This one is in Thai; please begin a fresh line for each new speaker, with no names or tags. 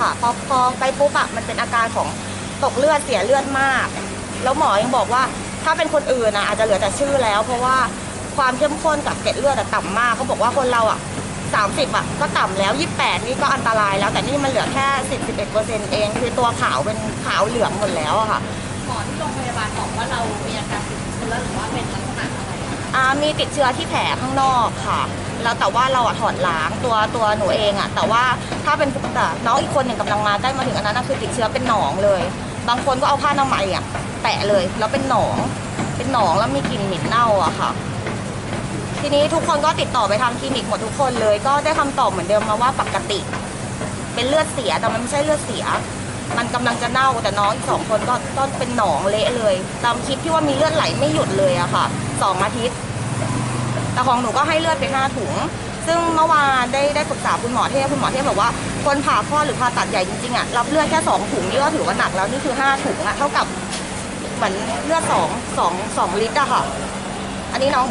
ค่ะพอพอไปปุ๊บอะมันเป็นอาการของตกเลือดเสียเลือดมาก แล้วหมอยังบอกว่าถ้าเป็นคนอื่นนะอาจจะเหลือแต่ชื่อแล้ว เพราะว่าความเข้มข้นกับเกล็ดเลือดอะต่ำมากเขาบอกว่าคนเราอะ30อะก็ต่ำแล้ว28นี่ก็อันตรายแล้ว แต่นี่มันเหลือแค่10 11เปอร์เซ็นต์เอง คือตัวขาวเป็นขาวเหลืองหมดแล้วอะค่ะ
หมอที่โรงพยาบาลบอกว่าเรามีอาการติดเชื้อหรือว่าเป็นลักษณะอะไรอะคะ
อ่ามีติดเชื้อที่แผลข้างนอกค่ะ แล้วแต่ว่าเราอะถอดล้างตัวตัวหนูเองอะแต่ว่าถ้าเป็นแต่น้องอีกคนหนึ่งกำลังมาใกล้มาถึงอันนั้นนะคือติดเชื้อเป็นหนองเลย บางคนก็เอาผ้าอนามัยอะแปะเลย แล้วเป็นหนอง เป็นหนองแล้วมีกลิ่นเหม็นเน่าอะค่ะ ทีนี้ทุกคนก็ติดต่อไปทางคลินิกหมดทุกคนเลย ก็ได้คำตอบเหมือนเดิมมาว่าปกติ เป็นเลือดเสียแต่มันไม่ใช่เลือดเสีย มันกำลังจะเน่าแต่น้องอีกสองคนก็ก็เป็นหนองเละเลย ตามคลิปที่ว่ามีเลือดไหลไม่หยุดเลยอะค่ะสองอาทิตย์ แต่ของหนูก็ให้เลือดไปห้าถุง ซึ่งเมื่อวานได้ได้ปรึกษาคุณหมอเทพคุณหมอเทพบอกว่าคนผ่าคลอดหรือผ่าตัดใหญ่จริงๆอะรับเลือดแค่สองถุงนี่ก็ถือว่าหนักแล้วนี่คือห้าถุงอะเท่ากับเหมือนเลือดสองสองสองลิตรอะค่ะ อันนี้น้อง